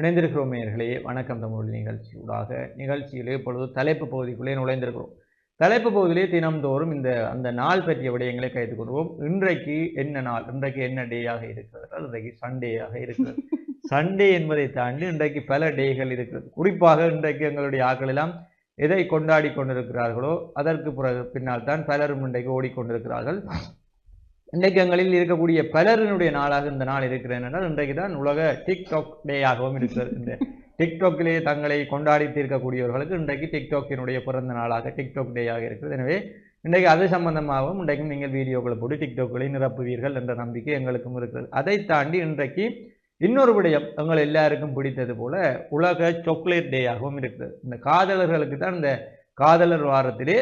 இணைந்திருக்கிறோம் நேர்களே வணக்கம் தமிழ் நிகழ்ச்சியூடாக. நிகழ்ச்சியிலே இப்பொழுது தலைப்பு பகுதிக்குள்ளே நுழைந்திருக்கிறோம். தலைப்பு பகுதியிலே தினம்தோறும் இந்த அந்த நாள் பற்றிய விடயங்களை கைது கொள்வோம். இன்றைக்கு என்ன நாள்? இன்றைக்கு என்ன டேயாக இருக்கிறது? இன்றைக்கு சண்டேயாக இருக்கிறது. சண்டே என்பதை தாண்டி இன்றைக்கு பல டேகள் இருக்கிறது. குறிப்பாக இன்றைக்கு எங்களுடைய ஆக்கள் எல்லாம் எதை கொண்டாடி கொண்டிருக்கிறார்களோ அதற்கு பிறகு பின்னால் தான் பலரும் இன்றைக்கு ஓடிக்கொண்டிருக்கிறார்கள். இன்றைக்கு எங்களில் இருக்கக்கூடிய பலரினுடைய நாளாக இந்த நாள் இருக்கிறது என்றால் இன்றைக்கு தான் உலக டிக்டாக் டேயாகவும் இருக்கிறது. இந்த டிக்டாக்கிலே தங்களை கொண்டாடி தீர்க்கக்கூடியவர்களுக்கு இன்றைக்கு டிக்டாக்கினுடைய பிறந்த நாளாக டிக்டாக் டேயாக இருக்கிறது. எனவே இன்றைக்கு அது சம்பந்தமாகவும் இன்றைக்கும் நீங்கள் வீடியோக்களை போட்டு டிக்டாக்களை நிரப்புவீர்கள் என்ற நம்பிக்கை எங்களுக்கும் இருக்கிறது. அதை தாண்டி இன்றைக்கு இன்னொரு விடயம் எங்கள் எல்லாருக்கும் பிடித்தது போல உலக சாக்லேட் டேயாகவும் இருக்கிறது. இந்த காதலர்களுக்கு தான் இந்த காதலர் வாரத்திலே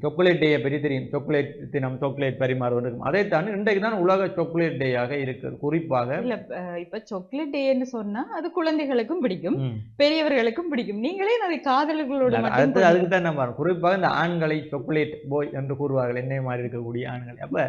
சாக்லேட் டேயை பற்றி தெரியும். சாக்லேட் தினம் சாக்லேட் பரிமாறுவது இருக்கும். அதை தாண்டி இன்றைக்கு தான் உலக சாக்லேட் டேயாக இருக்கிறது குறிப்பாக இல்ல இப்ப சாக்லேட் டேன்னு சொன்னா அது குழந்தைகளுக்கும் பிடிக்கும் பெரியவர்களுக்கும் பிடிக்கும். நீங்களே அதை காதலர்களோட அடுத்து அதுக்கு தான் நம்ம குறிப்பாக இந்த ஆண்களை சாக்லேட் போய் என்று கூறுவார்கள். என்னை மாதிரி இருக்கக்கூடிய ஆண்களை. அப்ப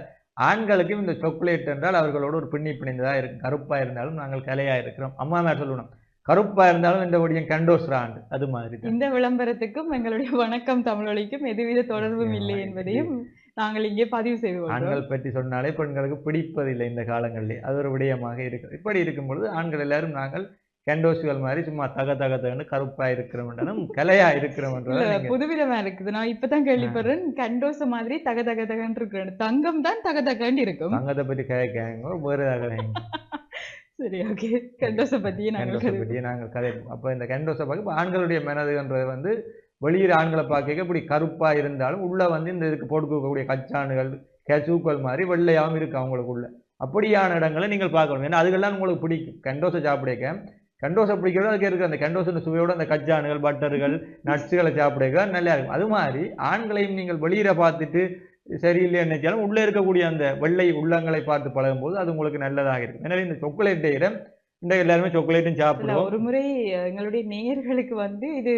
ஆண்களுக்கும் இந்த சாக்லேட் என்றால் அவர்களோட ஒரு பின்னி பிணைந்ததாக இருக்கும் கருப்பா இருந்தாலும் நாங்கள் கலையா இருக்கிறோம். அம்மா மேல சொல்லணும். கருப்பா இருந்தாலும் இந்த ஒடியும் கண்டோஸ்ராண்டு. அது மாதிரி இந்த விளம்பரத்துக்கும் எங்களுடைய வணக்கம் தமிழொலிக்கும் எதுவித தொடர்பும் இல்லை என்பதையும் நாங்கள் இங்கே பதிவு கொள்கிறோம். ஆண்கள் பற்றி சொன்னாலே பெண்களுக்கு பிடிப்பதில்லை இந்த காலங்களிலே. அது ஒரு விடயமாக இருக்கு இப்படி இருக்கும் பொழுது ஆண்கள் எல்லாரும் நாங்கள் கண்டோசுகள் மாதிரி சும்மா தக தக தகன்னு கருப்பா இருக்கிறோம் என்றாலும் கலையா என்றாலும் புதுவிதமா இருக்குது. நான் இப்பதான் கேள்விப்படுறேன். கண்டோச மாதிரி தக தக தகன்னு இருக்கிறேன் தங்கம் தான் தக தகன்னு இருக்கும். தங்கத்தை பற்றி கேட்காங்க வேறு கலைங்க சரி ஓகே கண்டோச பத்தியே நாங்கள் கண்டோஸை பற்றி நாங்கள் கதைப்போம் அப்போ இந்த கண்டோஸை பார்க்க இப்ப ஆண்களுடைய மனதுன்றது வந்து வெளியிற ஆண்களை பார்க்க இப்படி கருப்பா இருந்தாலும் உள்ள வந்து இந்த இதுக்கு போட்டுக்கக்கூடிய கச்சானுகள் கெசூக்கள் மாதிரி வெள்ளையாகவும் இருக்கு அவங்களுக்குள்ள. அப்படியான இடங்களை நீங்கள் பார்க்கணும். ஏன்னா அதுக்கெல்லாம் உங்களுக்கு பிடிக்கும். கண்டோஸை சாப்பிடுக்க. கண்டோஸை பிடிக்கிறது அதுக்கு இருக்கு. அந்த கண்டோஸின் சுவையோட அந்த கச்சானுகள் பட்டர்கள் நட்ஸுகளை சாப்பிடுக்க. நல்லா இருக்கும். அது மாதிரி ஆண்களையும் நீங்கள் வெளியில பார்த்துட்டு சரியில்லை நினைச்சாலும் உள்ளே இருக்கக்கூடிய அந்த வெள்ளை உள்ளங்களை பார்த்து பழகும்போது அது உங்களுக்கு நல்லதாக இருக்கும் எனவே இந்த சாக்லேட் இடம் இந்த எல்லாருமே சாக்லேட்டும் சாப்பிடுவோம். ஒரு முறை எங்களுடைய நேயர்களுக்கு வந்து இது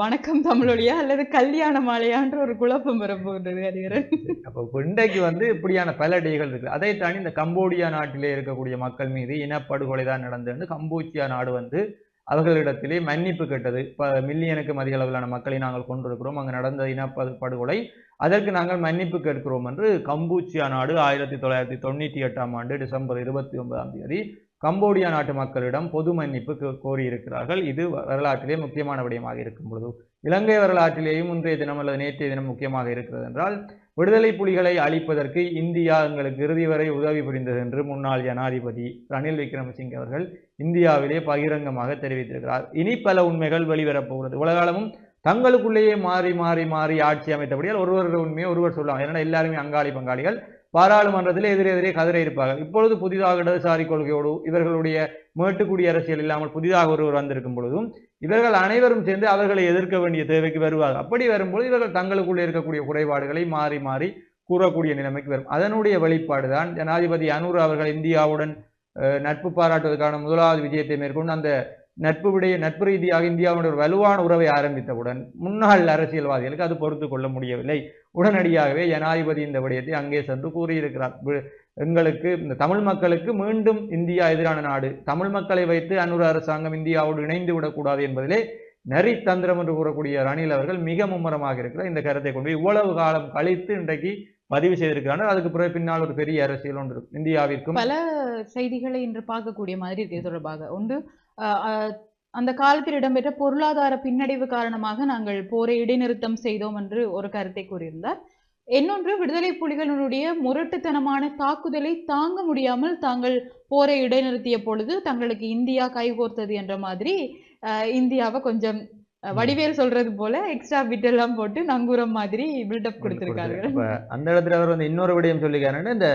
வணக்கம் தமிழொலியா அல்லது கல்யாண மாலையான்ற ஒரு குழப்பம் வரப்போகிறது ஹரிஹரன். அப்போ இன்றைக்கு வந்து இப்படியான பல டேகள் இருக்கு. அதை தாண்டி இந்த கம்போடியா நாட்டிலே இருக்கக்கூடிய மக்கள் மீது இனப்படுகொலை தான் நடந்தது. கம்போச்சியா நாடு வந்து அவர்களிடத்திலே மன்னிப்பு கேட்டது. இப்போ மில்லியனுக்கும் அதிக அளவிலான மக்களை நாங்கள் கொண்டிருக்கிறோம். அங்கு நடந்த இனப்படு படுகொலை அதற்கு நாங்கள் மன்னிப்பு கேட்கிறோம் என்று கம்பூச்சியா நாடு ஆயிரத்தி தொள்ளாயிரத்தி தொண்ணூற்றி எட்டாம் ஆண்டு டிசம்பர் இருபத்தி ஒன்பதாம் தேதி கம்போடியா நாட்டு மக்களிடம் பொது மன்னிப்பு கோரியிருக்கிறார்கள். இது வரலாற்றிலே முக்கியமான விடயமாக இருக்கும் பொழுது. இலங்கை வரலாற்றிலேயும் இன்றைய தினம் அல்லது நேற்றைய தினம் முக்கியமாக இருக்கிறது என்றால் விடுதலை புலிகளை அழிப்பதற்கு இந்தியா எங்களுக்கு இறுதி வரை உதவி புரிந்தது என்று முன்னாள் ஜனாதிபதி ரணில் விக்ரமசிங்கே அவர்கள் இந்தியாவிலே பகிரங்கமாக தெரிவித்திருக்கிறார். இனி பல உண்மைகள் வெளிவரப் போகிறது. உலகாலமும் தங்களுக்குள்ளேயே மாறி மாறி மாறி ஆட்சி அமைத்தபடியால் ஒருவர் உண்மையை ஒருவர் சொல்லலாம் ஏன்னா எல்லாருமே அங்காளி பங்காளிகள். பாராளுமன்றத்தில் எதிரெதிரே கதிரை இருப்பார்கள். இப்பொழுது புதிதாக இடதுசாரி கொள்கையோடு இவர்களுடைய மேட்டுக்குடி அரசியல் இல்லாமல் புதிதாக ஒருவர் வந்திருக்கும் பொழுதும் இவர்கள் அனைவரும் சேர்ந்து அவர்களை எதிர்க்க வேண்டிய தேவைக்கு வருவார்கள். அப்படி வரும்போது இவர்கள் தங்களுக்குள்ளே இருக்கக்கூடிய குறைபாடுகளை மாறி மாறி கூறக்கூடிய நிலைமைக்கு வரும். அதனுடைய வெளிப்பாடு தான் ஜனாதிபதி அனூர் அவர்கள் இந்தியாவுடன் நட்பு பாராட்டுவதற்கான முதலாவது விஜயத்தை மேற்கொண்டு அந்த நட்பு விடைய நட்பு ரீதியாக இந்தியாவுடன் ஒரு வலுவான உறவை ஆரம்பித்தவுடன் முன்னாள் அரசியல்வாதிகளுக்கு அது பொறுத்து கொள்ள முடியவில்லை. உடனடியாகவே ஜனாதிபதி இந்த விடயத்தை அங்கே சென்று கூறியிருக்கிறார். எங்களுக்கு இந்த தமிழ் மக்களுக்கு மீண்டும் இந்தியா எதிரான நாடு. தமிழ் மக்களை வைத்து அன்னூர் அரசாங்கம் இந்தியாவோடு இணைந்து விடக்கூடாது என்பதிலே நரித்தந்திரம் என்று கூறக்கூடிய ரணில் அவர்கள் மிக மும்முரமாக இருக்கிற இந்த கருத்தை கொண்டு இவ்வளவு காலம் கழித்து இன்றைக்கு பதிவு செய்திருக்கிறார்கள் அதுக்கு பிறகு பின்னால் ஒரு பெரிய அரசியல் ஒன்று இந்தியாவிற்கும் பல செய்திகளை இன்று பார்க்கக்கூடிய மாதிரி இருக்கு இது தொடர்பாக. ஒன்று அந்த காலத்தில் இடம்பெற்ற பொருளாதார பின்னடைவு காரணமாக நாங்கள் போரை இடைநிறுத்தம் செய்தோம் என்று ஒரு கருத்தை கூறியிருந்தார். இன்னொன்று விடுதலை புலிகளினுடைய முரட்டுத்தனமான தாக்குதலை தாங்க முடியாமல் தாங்கள் போரை இடைநிறுத்திய பொழுது தங்களுக்கு இந்தியா கைகோர்த்தது என்ற மாதிரி இந்தியாவை கொஞ்சம் வடிவேல் சொல்றது போல எக்ஸ்ட்ரா பிட் எல்லாம் போட்டு நங்கூரம் மாதிரி பில்டப் கொடுத்திருக்கார்கள் அப்ப அந்த இடத்துல அவர் வந்து இன்னொரு விடயம் சொல்லிக்காருன்னா இந்த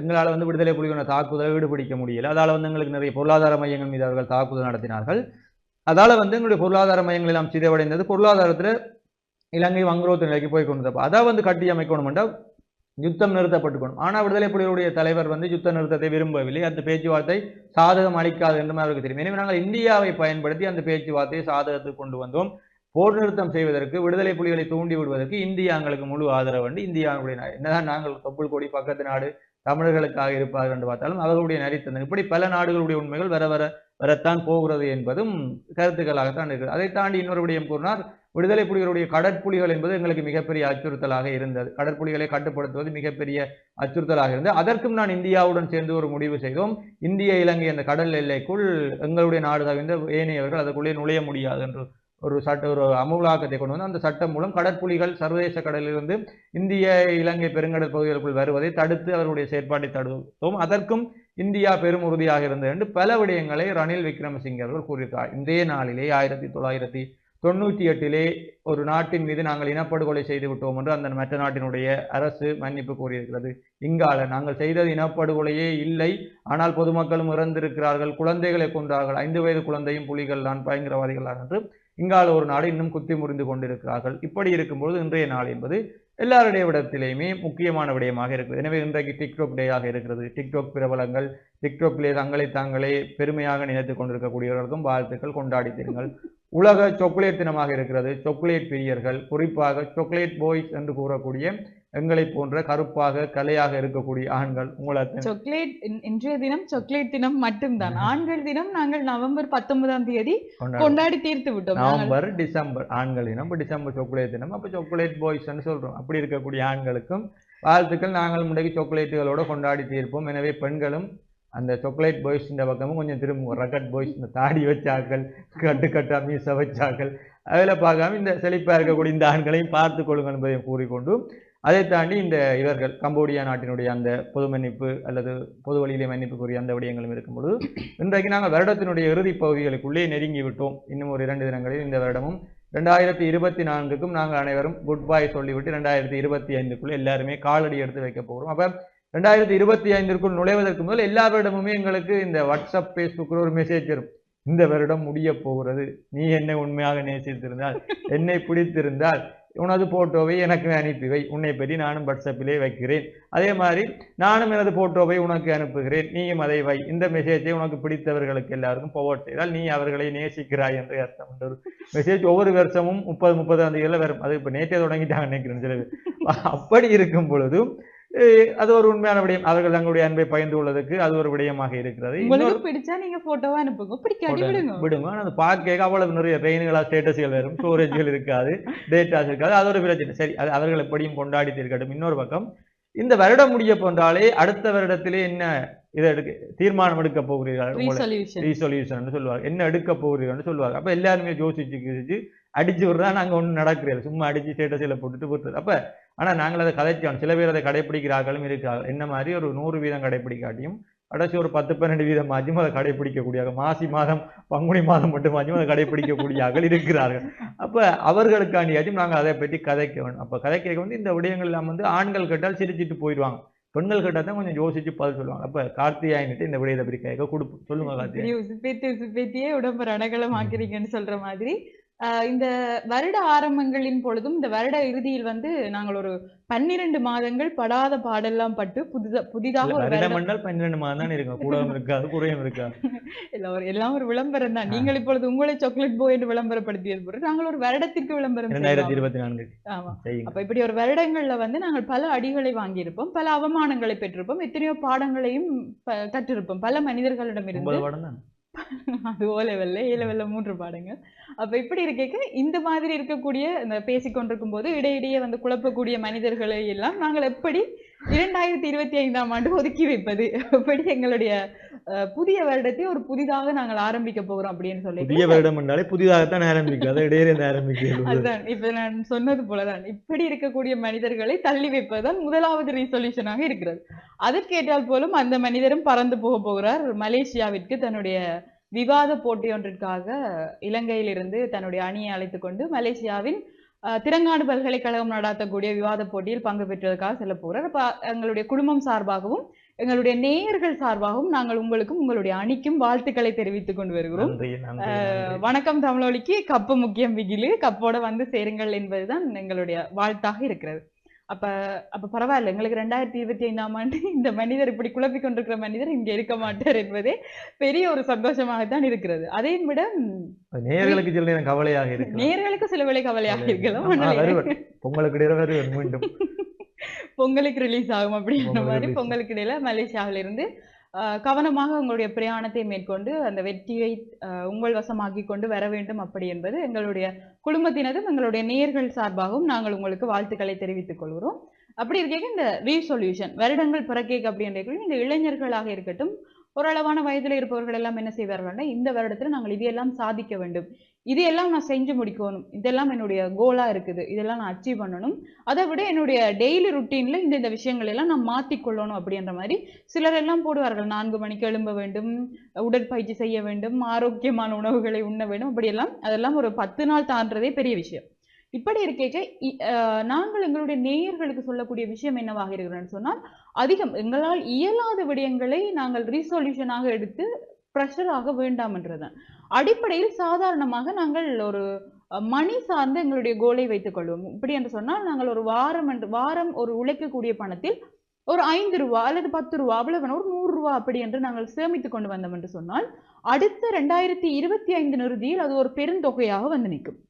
எங்களால் வந்து விடுதலை புலிகளோட தாக்குதலை ஈடுபிடிக்க முடியல. அதால வந்து எங்களுக்கு நிறைய பொருளாதார மையங்கள் மீது அவர்கள் தாக்குதல் நடத்தினார்கள். அதால வந்து எங்களுடைய பொருளாதார மையங்கள் எல்லாம் சிதைவடைந்தது. பொருளாதாரத்துல இலங்கை வங்குரோத்து நிலைக்கு போய் கொண்டது அதை வந்து கட்டி அமைக்கணும் என்றால் யுத்தம் நிறுத்தப்பட்டுக்கணும். ஆனால் விடுதலை புலிகளுடைய தலைவர் வந்து யுத்த நிறுத்தத்தை விரும்பவில்லை. அந்த பேச்சுவார்த்தை சாதகம் அளிக்காது என்றும் அவருக்கு தெரியும். எனவே நாங்கள் இந்தியாவை பயன்படுத்தி அந்த பேச்சுவார்த்தையை சாதகத்துக்கு கொண்டு வந்தோம். போர் நிறுத்தம் செய்வதற்கு விடுதலை புலிகளை தூண்டி விடுவதற்கு இந்தியா எங்களுக்கு முழு ஆதரவு உண்டு. இந்தியாவுடைய என்னதான் நாங்கள் தொப்புள் கொடி பக்கத்து நாடு தமிழர்களுக்காக இருப்பார்கள் என்று பார்த்தாலும் அவர்களுடைய நரித்தந்தன் இப்படி பல நாடுகளுடைய உண்மைகள் வர வர வரத்தான் போகிறது என்பதும் கருத்துக்களாகத்தான் இருக்கிறது அதை தாண்டி இன்னொரு விடயம் கூறினார் விடுதலை புலிகளுடைய கடற்புலிகள் என்பது எங்களுக்கு மிகப்பெரிய அச்சுறுத்தலாக இருந்தது. கடற்புலிகளை கட்டுப்படுத்துவது மிகப்பெரிய அச்சுறுத்தலாக இருந்தது. அதற்கும் நான் இந்தியாவுடன் சேர்ந்து ஒரு முடிவு செய்தோம். இந்திய இலங்கை அந்த கடல் எல்லைக்குள் எங்களுடைய நாடு தவிர்ந்த ஏனையவர்கள் அதற்குள்ளே நுழைய முடியாது என்று ஒரு சட்ட ஒரு அமுலாக்கத்தை கொண்டு வந்து அந்த சட்டம் மூலம் கடற்புலிகள் சர்வதேச கடலிலிருந்து இந்திய இலங்கை பெருங்கடல் பகுதிகளுக்குள் வருவதை தடுத்து அவர்களுடைய செயற்பாட்டை தடுத்தோம். அதற்கும் இந்தியா பெரும் உறுதியாக இருந்தது என்று பல விடயங்களை ரணில் விக்ரமசிங்கே அவர்கள் கூறியிருக்கார் இன்றைய நாளிலே ஆயிரத்தி தொள்ளாயிரத்தி தொண்ணூற்றி எட்டிலே ஒரு நாட்டின் மீது நாங்கள் இனப்படுகொலை செய்து விட்டோம் என்று அந்த மற்ற நாட்டினுடைய அரசு மன்னிப்பு கூறியிருக்கிறது. இங்கால நாங்கள் செய்தது இனப்படுகொலையே இல்லை. ஆனால் பொதுமக்களும் இறந்திருக்கிறார்கள். குழந்தைகளை கொண்டார்கள் ஐந்து வயது குழந்தையும் புலிகள் தான் பயங்கரவாதிகள் என்று இங்கால ஒரு நாடு இன்னும் குத்தி முறிந்து கொண்டிருக்கிறார்கள். இப்படி இருக்கும்பொழுது இன்றைய நாள் என்பது எல்லாருடைய விடத்திலேயுமே முக்கியமான விடயமாக இருக்குது. எனவே இன்றைக்கு டிக்டாக் டேயாக இருக்கிறது. டிக்டாக் பிரபலங்கள் டிக்டாக்லே தங்களை தாங்களே பெருமையாக நினைத்துக் கொண்டிருக்கக்கூடியவர்களுக்கும் வாழ்த்துக்கள். கொண்டாடி தருங்கள். உலக சாக்லேட் தினமாக இருக்கிறது. சாக்லேட் பிரியர்கள் குறிப்பாக சாக்லேட் பாய்ஸ் என்று கூறக்கூடிய எங்களை போன்ற கருப்பாக கலையாக இருக்கக்கூடிய ஆண்கள் உங்களை சாக்லேட் இன்றைய தினம் சாக்லேட் தினம் மட்டும்தான். ஆண்கள் தினம் நாங்கள் நவம்பர் பத்தொன்பதாம் தேதி கொண்டாடி தீர்த்து விட்டோம். நவம்பர் டிசம்பர் ஆண்கள் தினம் டிசம்பர் சாக்லேட் தினம் அப்போ சாக்லேட் பாய்ஸ்ன்னு சொல்றோம். அப்படி இருக்கக்கூடிய ஆண்களுக்கும் வாழ்த்துக்கள். நாங்கள் முன்னாடி சாக்லேட்டுகளோட கொண்டாடி தீர்ப்போம். எனவே பெண்களும் அந்த சாக்லேட் பாய்ஸ் இந்த பக்கமும் கொஞ்சம் திரும்ப ரகட் பாய்ஸ் இந்த தாடி வச்சாக்கள் கட்டு கட்டா மீச வச்சாக்கள் அதில் பார்க்காம இந்த செழிப்பாக இருக்கக்கூடிய இந்த ஆண்களையும் பார்த்து கொள்ளுங்கள் என்பதையும் கூறிக்கொண்டு அதை தாண்டி இந்த இவர்கள் கம்போடியா நாட்டினுடைய அந்த பொது மன்னிப்பு அல்லது பொது வழியிலே மன்னிப்புக்குரிய அந்த விடயங்களும் இருக்கும் பொழுது இன்றைக்கு நாங்கள் வருடத்தினுடைய இறுதி பகுதிகளுக்குள்ளே நெருங்கி விட்டோம். இன்னும் ஒரு இரண்டு தினங்களில் இந்த வருடமும் ரெண்டாயிரத்தி இருபத்தி நான்குக்கும் நாங்கள் அனைவரும் குட் பாய் சொல்லிவிட்டு ரெண்டாயிரத்தி இருபத்தி ஐந்துக்குள்ளே எல்லாருமே காலடி எடுத்து வைக்க போகிறோம். அப்போ ரெண்டாயிரத்தி இருபத்தி ஐந்திற்குள் நுழைவதற்கு முதல் எல்லா வருடமுமே எங்களுக்கு இந்த வாட்ஸ்அப் ஃபேஸ்புக்கில் ஒரு மெசேஜ் வரும். இந்த வருடம் முடிய போகிறது. நீ என்னை உண்மையாக நேசித்திருந்தால் என்னை பிடித்திருந்தால் உனது போட்டோவை எனக்கு அனுப்பி வை உன்னை பற்றி நானும் வாட்ஸ்அப்பிலே வைக்கிறேன். அதே மாதிரி நானும் எனது போட்டோவை உனக்கு அனுப்புகிறேன். நீயும் அதை வை. இந்த மெசேஜை உனக்கு பிடித்தவர்களுக்கு எல்லாருக்கும் forward செய்தால் நீ அவர்களை நேசிக்கிறாய் என்று அர்த்தம். ஒரு மெசேஜ் ஒவ்வொரு வருஷமும் முப்பது முப்பதாம் தேதியில் வரும். அது இப்போ நேற்றே தொடங்கிட்டாங்க நினைக்கிறேன் சில அப்படி இருக்கும் பொழுதும் அது ஒரு உண்மையான விடயம். அவர்கள் தங்களுடைய அன்பை பகிர்ந்து கொள்வதற்கு அது ஒரு விடயமாக இருக்கிறது. பிடிச்சா நீங்க போட்டோவா அனுப்புங்க. பிடிக்காட்டி விடுங்க. விடுங்க. அது பார்க்க அவ்வளவு நிறைய ட்ரெயின்களா ஸ்டேட்டஸ்கள் வரும். ஸ்டோரேஜ்கள் இருக்காது. டேட்டாஸ் இருக்காது. அது ஒரு பிரச்சனை. சரி அது அவர்கள் எப்படியும் கொண்டாடி இருக்கட்டும் இன்னொரு பக்கம் இந்த வருடம் முடிய போன்றாலே அடுத்த வருடத்திலே என்ன இதை எடுக்க தீர்மானம் எடுக்க போகிறீர்கள்? ரீசொல்யூஷன் சொல்லுவாங்க என்ன எடுக்க போகிறீர்கள்னு சொல்லுவாங்க அப்ப எல்லாருமே யோசிச்சு யோசிச்சு அடிச்சு விடுறா நாங்க ஒண்ணும் நடக்கிறது சும்மா அடிச்சு ஸ்டேட்டஸில் போட்டுட்டு போட்டுறது அப்ப ஆனா நாங்கள் அதை கதைச்சோம். சில பேர் அதை கடைப்பிடிக்கிறார்களும் இருக்கிறார்கள் என்ன மாதிரி? ஒரு நூறு வீதம் கடைப்பிடிக்காட்டியும் கடைசி ஒரு பத்து பன்னெண்டு வீதம் மாச்சும் அதை கடைப்பிடிக்கக்கூடிய மாசி மாதம் பங்குனி மாதம் மட்டும் மாச்சும் அதை கடைப்பிடிக்கக்கூடியவர்கள் இருக்கிறார்கள். அப்ப அவர்களுக்காண்டியாச்சும் நாங்கள் அதை பற்றி கதைக்க வேண்டும் அப்ப கதைக்க வந்து இந்த விடயங்கள் எல்லாம் வந்து ஆண்கள் கேட்டால் சிரிச்சிட்டு போயிடுவாங்க. பெண்கள் கேட்டால் தான் கொஞ்சம் யோசிச்சு பதில் சொல்லுவாங்க. அப்ப கார்த்தியாயின்ட்டு இந்த விடயத்தை பற்றி கேட்க கொடுப்போம். சொல்லுங்க கார்த்தியாய் உசுப்பேத்தி உசுப்பேத்தியே உடம்பு ரணகலம் ஆக்கிறீங்கன்னு சொல்ற மாதிரி இந்த வருட ஆரம்பங்களின் பொழுதும் இந்த வருட இறுதியில் வந்து நாங்கள் ஒரு பன்னிரண்டு மாதங்கள் படாத பாடெல்லாம் பட்டு புதிதா புதிதாக பன்னிரெண்டு மாதம் தான் இருக்கும். கூடவும் இருக்காது குறையும் இருக்காது எல்லாம் ஒரு எல்லாம் ஒரு விளம்பரம் தான். நீங்கள் இப்பொழுது உங்களை சாக்லேட் போய் என்று விளம்பரப்படுத்தியது போல நாங்கள் ஒரு வருடத்திற்கு விளம்பரம் இரண்டாயிரத்தி. இருபத்தி நான்கு. ஆமா. அப்ப இப்படி ஒரு வருடங்கள்ல வந்து நாங்கள் பல அடிகளை வாங்கியிருப்போம் பல அவமானங்களை பெற்றிருப்போம் எத்தனையோ பாடங்களையும் கற்றிருப்போம். பல படம் தான். அது ஓ லெவலில் ஏ லெவலில் மூன்று பாடங்கள். அப்ப இப்படி இருக்க இந்த மாதிரி இருக்கக்கூடிய இந்த பேசிக்கொண்டிருக்கும் போது இடையிடையே வந்து குழப்பக்கூடிய மனிதர்களை எல்லாம் நாங்கள் எப்படி இரண்டாயிரத்தி இருபத்தி ஐந்தாம் ஆண்டு ஒதுக்கி வைப்பது? எப்படி எங்களுடைய புதிய வருடத்தை ஒரு புதிதாக நாங்கள் ஆரம்பிக்க போகிறோம் அப்படின்னு சொல்லி புதிய வருடம் என்றாலே புதிதாகத்தான் ஆரம்பிக்கும். அதை இடையே இருந்து ஆரம்பிக்கிறது அதுதான் இப்ப நான் சொன்னது போலதான். இப்படி இருக்கக்கூடிய மனிதர்களை தள்ளி வைப்பதுதான் முதலாவது ரீசொல்யூஷனாக இருக்கிறது. அதற்கேற்றால் போலும் அந்த மனிதரும் பறந்து போக போகிறார். மலேசியாவிற்கு தன்னுடைய விவாத போட்டி ஒன்றிற்காக இலங்கையிலிருந்து தன்னுடைய அணியை அழைத்துக் கொண்டு மலேசியாவின் திரங்கானு பல்கலைக்கழகம் நடாத்தக்கூடிய விவாத போட்டியில் பங்கு பெற்றதற்காக செல்ல போகிறார். அப்ப எங்களுடைய குடும்பம் சார்பாகவும் எங்களுடைய நேயர்கள் சார்பாகவும் நாங்கள் உங்களுக்கும் உங்களுடைய அணிக்கும் வாழ்த்துக்களை தெரிவித்துக் கொண்டு வருகிறோம். வணக்கம் தமிழொலிக்கு. கப்பு முக்கியம் பிகிலு கப்போட வந்து சேருங்கள் என்பதுதான் எங்களுடைய வாழ்த்தாக இருக்கிறது. அப்ப அப்ப பரவாயில்ல. எங்களுக்கு ரெண்டாயிரத்தி இருபத்தி ஐந்தாம் ஆண்டு இந்த மனிதர் இப்படி குழப்பிக் கொண்டிருக்கிற மனிதர் இங்க இருக்க மாட்டார் என்பதே பெரிய ஒரு சந்தோஷமாகத்தான் இருக்கிறது. அதை விட நேயர்களுக்கு சில நேரம் கவலையாக இருக்கு நேயர்களுக்கு சில வேளை கவலையாக இருக்கலாம். பொங்கலுக்கு மீண்டும். பொங்கலுக்கு ரிலீஸ் ஆகும் அப்படின்ற மாதிரி. பொங்கலுக்கு இடையில மலேசியாவில இருந்து கவனமாக உங்களுடைய பிரயாணத்தை மேற்கொண்டு அந்த வெற்றியை உங்கள் வசமாக்கி கொண்டு வர வேண்டும் அப்படி என்பது எங்களுடைய குடும்பத்தினதும் எங்களுடைய நேயர்கள் சார்பாகவும் நாங்கள் உங்களுக்கு வாழ்த்துக்களை தெரிவித்துக் கொள்கிறோம் அப்படி இருக்க இந்த ரீசொல்யூஷன் வருடங்கள் பிறக்கேக்கு அப்படின்ற இந்த இளைஞர்களாக இருக்கட்டும் ஓரளவான வயதில் இருப்பவர்கள் எல்லாம் என்ன செய்வார்கள்னா இந்த வருடத்தில் நாங்கள் இதையெல்லாம் சாதிக்க வேண்டும். இதையெல்லாம் நான் செஞ்சு முடிக்கணும். இதெல்லாம் என்னுடைய கோலாக இருக்குது. இதெல்லாம் நான் அச்சீவ் பண்ணணும். அதை விட என்னுடைய டெய்லி ருட்டீனில் இந்த இந்த விஷயங்கள் எல்லாம் நான் மாற்றிக்கொள்ளணும் அப்படின்ற மாதிரி சிலர் எல்லாம் போடுவார்கள். நான்கு மணிக்கு எழும்ப வேண்டும் உடற்பயிற்சி செய்ய வேண்டும் ஆரோக்கியமான உணவுகளை உண்ண வேண்டும். அப்படியெல்லாம் அதெல்லாம் ஒரு பத்து நாள் தாண்டதே பெரிய விஷயம். இப்படி இருக்கைக்கு நாங்கள் எங்களுடைய நேயர்களுக்கு சொல்லக்கூடிய விஷயம் என்னவாக இருக்கிறோம்னு சொன்னால் அதிகம் எங்களால் இயலாத விடயங்களை நாங்கள் ரீசொல்யூஷனாக எடுத்து ப்ரெஷராக வேண்டாம் என்றுதான் அடிப்படையில் சாதாரணமாக நாங்கள் ஒரு மணி சார்ந்து எங்களுடைய கோலை வைத்துக் கொள்வோம். இப்படி என்று சொன்னால் நாங்கள் ஒரு வாரம் என்று வாரம் ஒரு உழைக்கக்கூடிய பணத்தில் ஒரு ஐந்து ரூபா அல்லது பத்து ரூபா அவ்வளவு ஒரு நூறு ரூபா அப்படி என்று நாங்கள் சேமித்து கொண்டு வந்தோம் என்று சொன்னால் அடுத்த ரெண்டாயிரத்தி இருபத்தி ஐந்து நிறுதியில் அது ஒரு பெருந்தொகையாக வந்து நிற்கும்.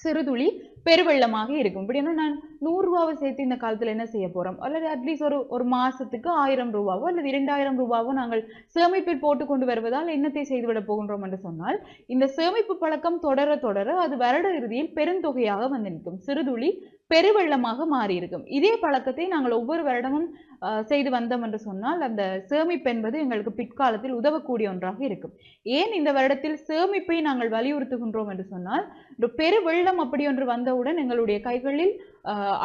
சிறுதுளி பெருவெள்ளமாக இருக்கும். இப்படின்னா நான் நூறு ரூபாவை சேர்த்து இந்த காலத்தில் என்ன செய்ய போறோம்? அல்லது அட்லீஸ்ட் ஒரு ஒரு மாசத்துக்கு ஆயிரம் ரூபாவோ அல்லது இரண்டாயிரம் ரூபாவோ நாங்கள் சேமிப்பில் போட்டு கொண்டு வருவதால் என்னத்தை செய்துவிட போகின்றோம் என்று சொன்னால் இந்த சேமிப்பு பழக்கம் தொடர தொடர அது வருட இறுதியில் பெருந்தொகையாக வந்து நிற்கும். சிறுதுளி பெருவெள்ளமாக மாறியிருக்கும். இதே பழக்கத்தை நாங்கள் ஒவ்வொரு வருடமும் செய்து வந்தோம் என்று சொன்னால் அந்த சேமிப்பு என்பது எங்களுக்கு பிற்காலத்தில் உதவக்கூடிய ஒன்றாக இருக்கும். ஏன் இந்த வருடத்தில் சேமிப்பை நாங்கள் வலியுறுத்துகின்றோம் என்று சொன்னால் பெருவெள்ளம் அப்படி ஒன்று வந்தவுடன் எங்களுடைய கைகளில்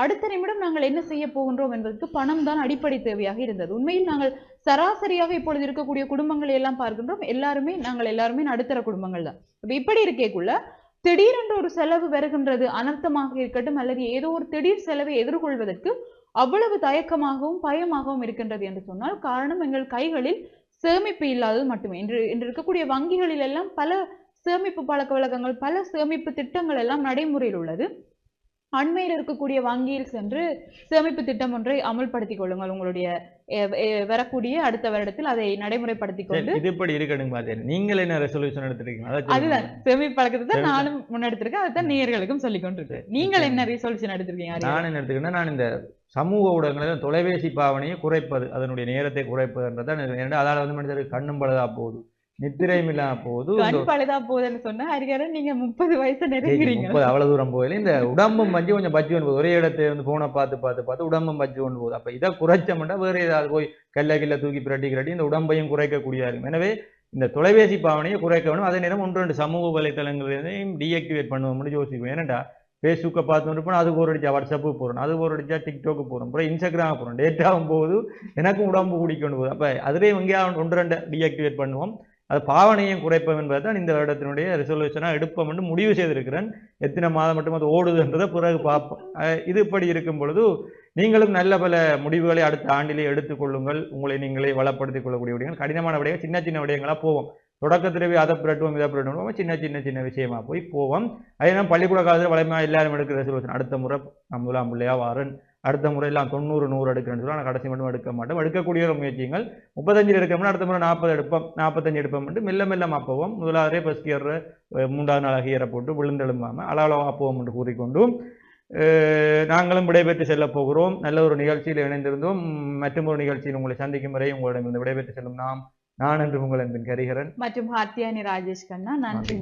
அடுத்த நிமிடம் நாங்கள் என்ன செய்ய போகின்றோம் என்பதற்கு பணம் தான் அடிப்படை தேவையாக இருந்தது. உண்மையில் நாங்கள் சராசரியாக இப்பொழுது இருக்கக்கூடிய குடும்பங்களை எல்லாம் பார்க்கின்றோம். எல்லாருமே நாங்கள் எல்லாருமே நடுத்தர குடும்பங்கள் தான். இப்படி இருக்கேக்குள்ள திடீரென்று ஒரு செலவு வருகின்றது அனர்த்தமாக இருக்கட்டும் அல்லது ஏதோ ஒரு திடீர் செலவை எதிர்கொள்வதற்கு அவ்வளவு தயக்கமாகவும் பயமாகவும் இருக்கின்றது என்று சொன்னால் காரணம் எங்கள் கைகளில் சேமிப்பு இல்லாதது மட்டுமே. இன்று இன்று இருக்கக்கூடிய வங்கிகளில் எல்லாம் பல சேமிப்பு பழக்க வழக்கங்கள் பல சேமிப்பு திட்டங்கள் எல்லாம் நடைமுறையில் உள்ளது. அண்மையில் இருக்கக்கூடிய வங்கியில் சென்று சேமிப்பு திட்டம் ஒன்றை அமல்படுத்திக் கொள்ளுங்கள். உங்களுடைய வரக்கூடிய அடுத்த வருடத்தில் அதை நடைமுறைப்படுத்திக் கொண்டு இது இப்படி இருக்கணும் மாதிரி நீங்கள் என்ன ரெசல்யூஷன் எடுத்துருக்கீங்க? அதை அதுதான். சேமிப்பு பழக்கத்தை தான். நானும் முன்னெடுத்திருக்கேன் அதுதான் நேயர்களுக்கும் சொல்லிக் கொண்டிருக்கேன். நீங்கள் என்ன ரிசல்யூஷன் எடுத்திருக்கீங்க? நான் என்ன எடுத்துக்கிட்டேன்னா நான் இந்த சமூக ஊடகங்களில் தொலைபேசி பாவனையை குறைப்பது அதனுடைய நேரத்தை குறைப்பதுன்றதான் ஏன்னா அதால வந்து மனிதருக்கு கண்ணும் பழுதா போகுது. இந்த கண் பழுதா போகுதுன்னு சொன்னா ஹரிகரன் நீங்க முப்பது வயசு நெருங்கிறீங்க முப்பது அவ்வளவு தூரம் போகல. இந்த உடம்பும் பஞ்சு கொஞ்சம் பச்சு கொண்டு போகுது. ஒரே இடத்துல இருந்து போனை பார்த்து பார்த்து பார்த்து உடம்பும் பச்சு கொண்டு போகுது. அப்ப இதை குறைச்சோம்னா வேற ஏதாவது போய் கல்ல கில்ல தூக்கி பிரட்டி கிரட்டி இந்த உடம்பையும் குறைக்கக்கூடியதா இருக்கும் எனவே இந்த தொலைபேசி பாவனையை குறைக்க வேண்டும் அதே நேரம் ஒன்று ரெண்டு சமூக வலைத்தளங்களையும் டீஆக்டிவேட் பண்ணுவோம்னு யோசிப்போம். ஏன்னாடா ஃபேஸ்புக்கை பார்த்துட்டு போனால் அது ஒரு அடிச்சா வாட்ஸ்அப்பு போகிறோம் அது ஒரு அடிச்சா டிக்டாக்கு போகிறோம் அப்புறம் இன்ஸ்டாகிராம் போகிறோம் டேட்டாவும் போகுது. எனக்கும் உடம்பு குடிக்கொண்டு போகுது. அப்போ அதுலேயும் எங்கேயா ஒன்று ரெண்டு டீஆக்டிவேட் பண்ணுவோம். அது பாவனையும் குறைப்போம் என்பது தான் இந்த வருடத்தினுடைய ரிசல்யூஷனாக எடுப்போம் என்று முடிவு செய்திருக்கிறேன். எத்தனை மாதம் மட்டும் அது ஓடுதுன்றதை பிறகு பார்ப்போம். இது இப்படி இருக்கும் பொழுது நீங்களும் நல்ல பல முடிவுகளை அடுத்த ஆண்டிலே எடுத்துக்கொள்ளுங்கள் உங்களை நீங்களே வளப்படுத்திக் கொள்ளக்கூடிய விடயங்கள் கடினமான விடயங்கள் சின்ன சின்ன விடயங்களாக போவோம். தொடக்கத்திலேயே அதை புரட்டுவோம் இதை புரட்டுவோம் சின்ன சின்ன சின்ன விஷயமா போய் போவோம். அதே நேரம் பள்ளிக்கூட காலத்தில் வளமையாக எல்லாரும் எடுக்கிற ரெசல்யூஷன் அடுத்த முறை நான் முதலாம் பிள்ளையா வாரன். அடுத்த முறை எல்லாம் தொண்ணூறு நூறு எடுக்கிறேன்னு சொல்லி நான் கடைசி மட்டும் எடுக்க மாட்டோம். எடுக்கக்கூடிய ஒரு முயற்சிகள் முப்பத்தஞ்சு எடுக்கணும்னா அடுத்த முறை நாற்பது எடுப்போம். நாற்பத்தஞ்சு எடுப்போம் மெல்ல மெல்ல மாப்போம் முதலாவதே ஃபர்ஸ்ட் இயர் மூன்றாவது நாள் அகியரை போட்டு விழுந்தெழும்பாமல் அளவளவு ஆப்போம் என்று கூறிக்கொண்டு அஹ், நாங்களும் விடைபெற்று செல்ல போகிறோம். நல்ல ஒரு நிகழ்ச்சியில் இணைந்திருந்தோம். மற்றும் ஒரு நிகழ்ச்சியில் உங்களை சந்திக்கும் வரை உங்களிடம் விடைபெற்று செல்லும் நாம் நான் என்று உங்கள் அன்பின் கரிகரன். மற்றும் ஹாத்தியானி ராஜேஷ் கண்ணா. நன்றி.